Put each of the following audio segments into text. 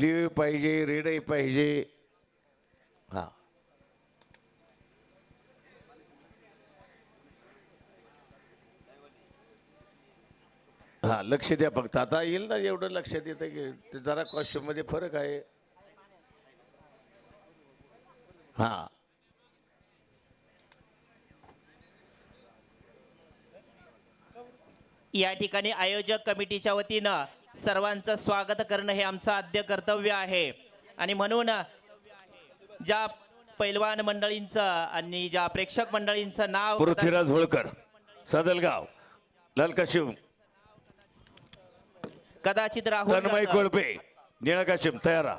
Blue पाहिजे रेडही पाहिजे. हां. हां लक्ष द्या फक्त. आता येईल ना एवढं लक्षात येतं की ते जरा कॉस्ट्युममध्ये फरक आहे. हां. या ठिकाणी आयोजक कमिटीच्या वतीनं सर्वांचं स्वागत करणं हे आमचं आद्य कर्तव्य आहे. आणि म्हणून ज्या पैलवान मंडळींचं आणि ज्या प्रेक्षक मंडळींचं नाव पृथ्वीराज होळकर सदलगाव लालकाशिम. कदाचित. कोळपे निळकाशिम तयारा.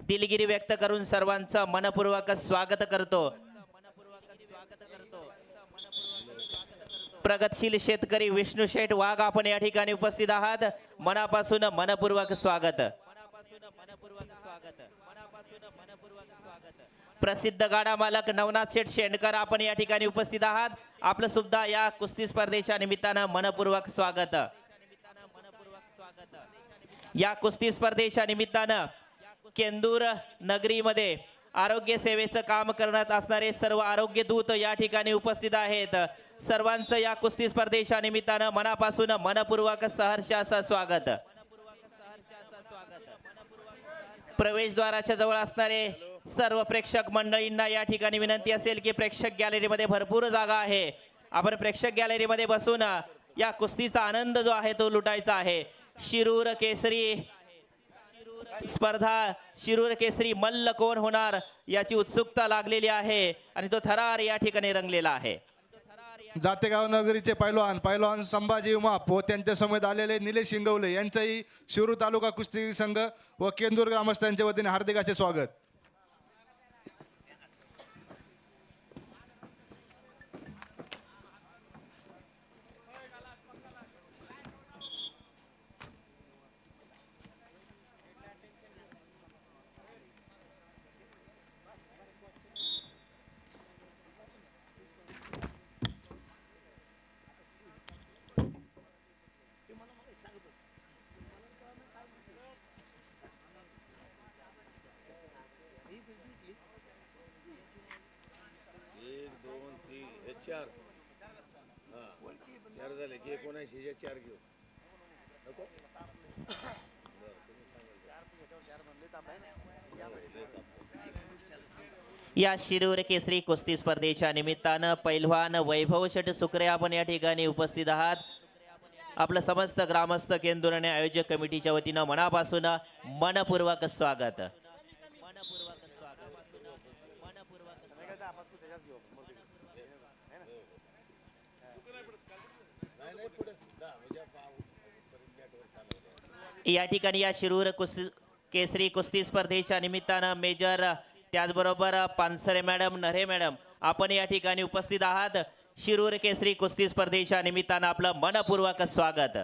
दिलगिरी व्यक्त करून सर्वांचं मनपूर्वक स्वागत करतो. प्रगतशील शेतकरी विष्णू शेठ वाघ आपण या ठिकाणी उपस्थित आहात. मनापासून मनपूर्वक स्वागत. प्रसिद्ध गाडा मालक नवनाथ शेठ शेंडकर आपण या ठिकाणी उपस्थित आहात. आपलं सुद्धा या कुस्ती स्पर्धेच्या निमित्तानं मनपूर्वक स्वागत. या कुस्ती स्पर्धेच्या निमित्तानं केंदूर नगरीमध्ये आरोग्य सेवेचं काम करण्यात असणारे सर्व आरोग्य दूत या ठिकाणी उपस्थित आहेत. सर्वांचं या कुस्ती स्पर्धेच्या निमित्तानं मनापासून मनपूर्वक सहर्ष असं स्वागत. प्रवेशद्वाराच्या जवळ असणारे सर्व प्रेक्षक मंडळींना या ठिकाणी विनंती असेल की प्रेक्षक गॅलरीमध्ये भरपूर जागा आहे. आपण प्रेक्षक गॅलरीमध्ये बसून या कुस्तीचा आनंद जो आहे तो लुटायचा आहे. शिरूर केसरी स्पर्धा शिरूर केसरी मल्ल कोण होणार याची उत्सुकता लागलेली आहे आणि तो थरार या ठिकाणी रंगलेला आहे. जातेगाव नगरीचे पैलवान पैलवान संभाजी माप व त्यांच्या समेत आलेले निलेश शिंगवले यांचंही शिरूर तालुका कुस्ती संघ व केंदूर ग्रामस्थांच्या वतीने हार्दिक असे स्वागत एक दोन तीन हे चार. हां. चार झाले की एकोणऐंशी चार घेऊ. या शिरूर केसरी कुस्ती स्पर्धेच्या निमित्तानं पैलवान वैभव शट सुकरे आपण या ठिकाणी उपस्थित आहात. आपलं समस्त ग्रामस्थ केंद्र आणि आयोजक कमिटीच्या वतीनं मनापासून मनपूर्वक स्वागत. या ठिकाणी या शिरूर कुस्ती केसरी कुस्ती स्पर्धेच्या निमित्तानं मेजर त्याचबरोबर पानसरे मॅडम नरे मॅडम आपण या ठिकाणी उपस्थित आहात. शिरूर केसरी कुस्ती स्पर्धेच्या निमित्तानं आपलं मनपूर्वक स्वागत.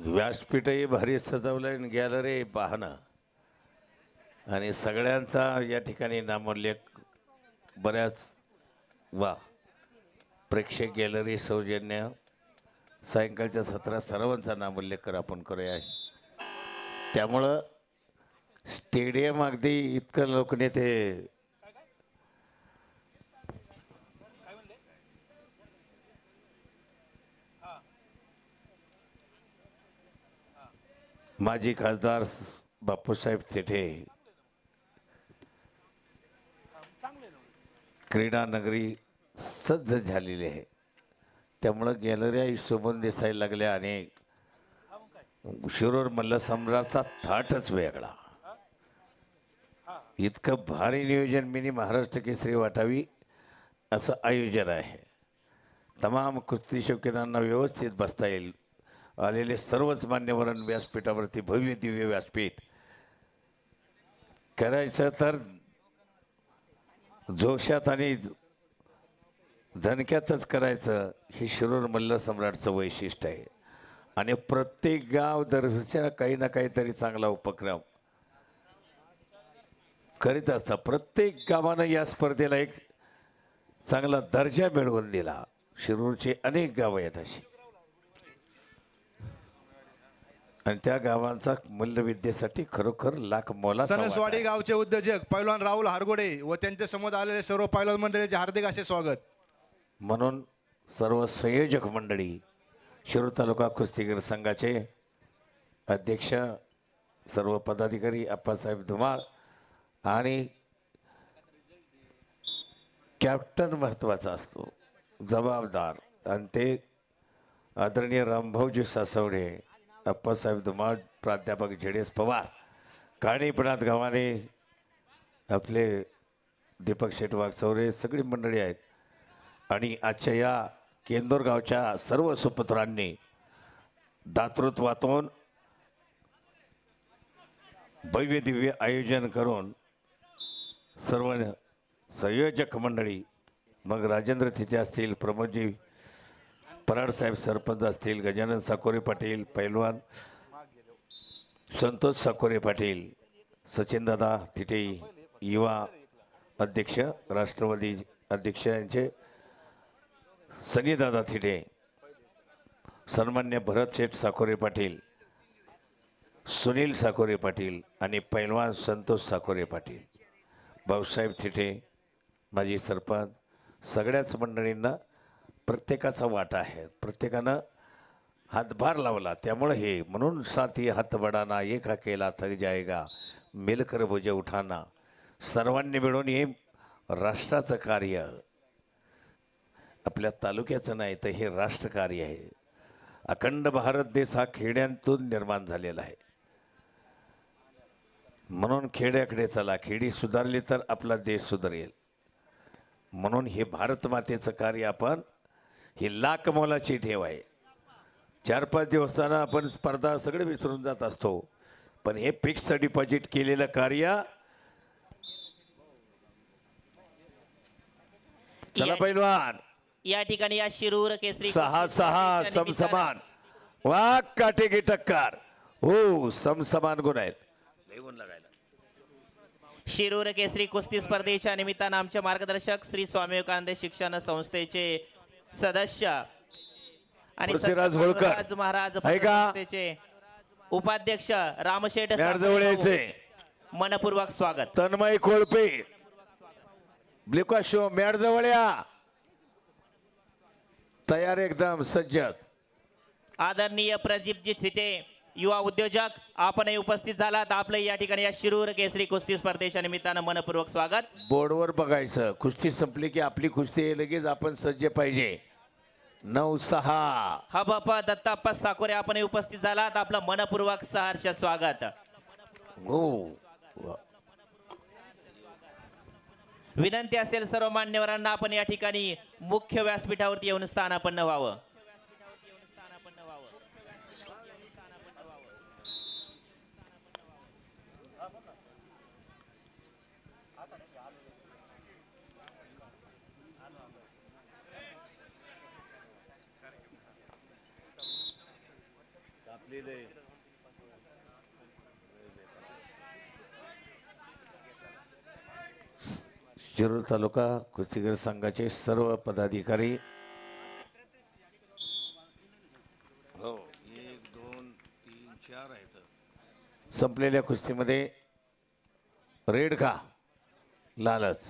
व्यासपीठही भारी सजवलं आणि गॅलरी पाहणं. आणि सगळ्यांचा या ठिकाणी नामोल्लेख बऱ्याच वा प्रेक्षक गॅलरी सौजन्य. सायंकाळच्या सत्रात सर्वांचा नामोल्लेख कर आपण करूया. त्यामुळं स्टेडियम अगदी इतकं लोकनेते माजी खासदार बापूसाहेब थेठे. क्रीडा नगरी सज्ज झालेली आहे. त्यामुळं गॅलऱ्या शोभून दिसायला लागल्या आणि शिरूर मल्लसम्राटचा थाटच वेगळा. इतकं भारी नियोजन मिनी महाराष्ट्र केसरी वाटावी असं आयोजन आहे. तमाम कुस्ती शौकीनांना व्यवस्थित बसता येईल. आलेले सर्वच मान्यवरण व्यासपीठावरती भव्य दिव्य व्यासपीठ. करायचं तर जोशात आणि झणक्यातच करायचं हे शिरूर मल्ल सम्राटचं वैशिष्ट्य आहे. आणि प्रत्येक गाव दरच्या काही ना काहीतरी चांगला उपक्रम करीत असता प्रत्येक गावानं या स्पर्धेला एक चांगला दर्जा मिळवून दिला. शिरूरचे अनेक गावं आहेत अशी. आणि त्या गावांचा मूल्यविद्येसाठी खरोखर लाख वाटा सणसवाडी. गावचे उद्योजक पैलवान राहुल हारगोडे व त्यांच्यासमोर आलेले सर्व पैलवान मंडळीचे हार्दिक असे स्वागत म्हणून सर्व संयोजक मंडळी शिरूर तालुका कुस्तीगीर संघाचे अध्यक्ष सर्व पदाधिकारी अप्पासाहेब धुमाळ आणि कॅप्टन महत्त्वाचा असतो जबाबदार आणि ते आदरणीय रामभाऊजी सासवडे अप्पासाहेब धुमाळ प्राध्यापक झेडेस पवार काणीपणात गावाने आपले दीपक शेट वागचौरे सगळी मंडळी आहेत. आणि आजच्या या केंदोरगावच्या सर्व सुपुत्रांनी दातृत्वातून भव्य दिव्य आयोजन करून सर्व संयोजक मंडळी मग राजेंद्र तिथे असतील प्रमोदजी पराड साहेब सरपंच असतील गजानन साकोरे पाटील पैलवान संतोष साकोरे पाटील सचिनदादा तिटे युवा अध्यक्ष राष्ट्रवादी अध्यक्ष यांचे सनीदादा थिटे सन्मान्य भरत शेठ साकोरे पाटील सुनील साकोरे पाटील आणि पैलवान संतोष साकोरे पाटील. भाऊसाहेब थिटे माजी सरपंच सगळ्याच मंडळींना प्रत्येकाचा वाटा आहे. प्रत्येकानं हातभार लावला. त्यामुळं हे म्हणून साथी हातबडाना एका केला थक जायगा मिलकर भुजे उठाना. सर्वांनी मिळून हे राष्ट्राचं कार्य आपल्या तालुक्याचं नाही तर हे राष्ट्रकार्य आहे. अखंड भारत देश हा खेड्यांतून निर्माण झालेला आहे. म्हणून खेड्याकडे चला. खेडी सुधारली तर आपला देश सुधारेल. म्हणून हे भारत मातेचं कार्य आपण ही लाख मोलाची ठेव आहे. चार पाच दिवसानं आपण स्पर्धा सगळे विसरून जात असतो. पण हे फिक्स डिपॉझिट केलेलं कार्य चला पैलवान. या ठिकाणी या शिरूर केसरी सहा सहा समसमान. वा काटेकी टक्कर. हो समसमान गुण आहेत. लय गुण लागायला. शिरूर केसरी कुस्ती स्पर्धेच्या निमित्तानं आमचे मार्गदर्शक श्री स्वामी विवेकानंद शिक्षण संस्थेचे सदस्य. आणि पृथ्वीराज होळकर. महाराज आहे का? उपाध्यक्ष रामशेठ जवळ यायचे मनपूर्वक स्वागत. तन्मय कोळपे ब्लिका शो मॅड जवळ या. तयार एकदम सज्ज आदरणीय प्रदीपजी थिटे युवा उद्योजक आपणही उपस्थित झालात. आपलं या ठिकाणी या शिरूर केसरी कुस्ती स्पर्धेच्या निमित्तानं मनपूर्वक स्वागत. बोर्डवर बघायचं. कुस्ती संपली की आपली कुस्ती लगेच आपण सज्ज पाहिजे. नऊ सहा. हबप दत्ताप्पा साकोरे आपणही उपस्थित झालात. आपलं मनपूर्वक सहर्ष स्वागत. हो. विनंती असेल सर्व मान्यवरांना आपण या ठिकाणी मुख्य व्यासपीठावरती येऊन स्थानापन्न व्हावं. शिरूर तालुका कुस्तीगीर संघाचे सर्व पदाधिकारी. हो एक दोन तीन चार आहेत. संपलेल्या कुस्तीमध्ये रेड का? लालच.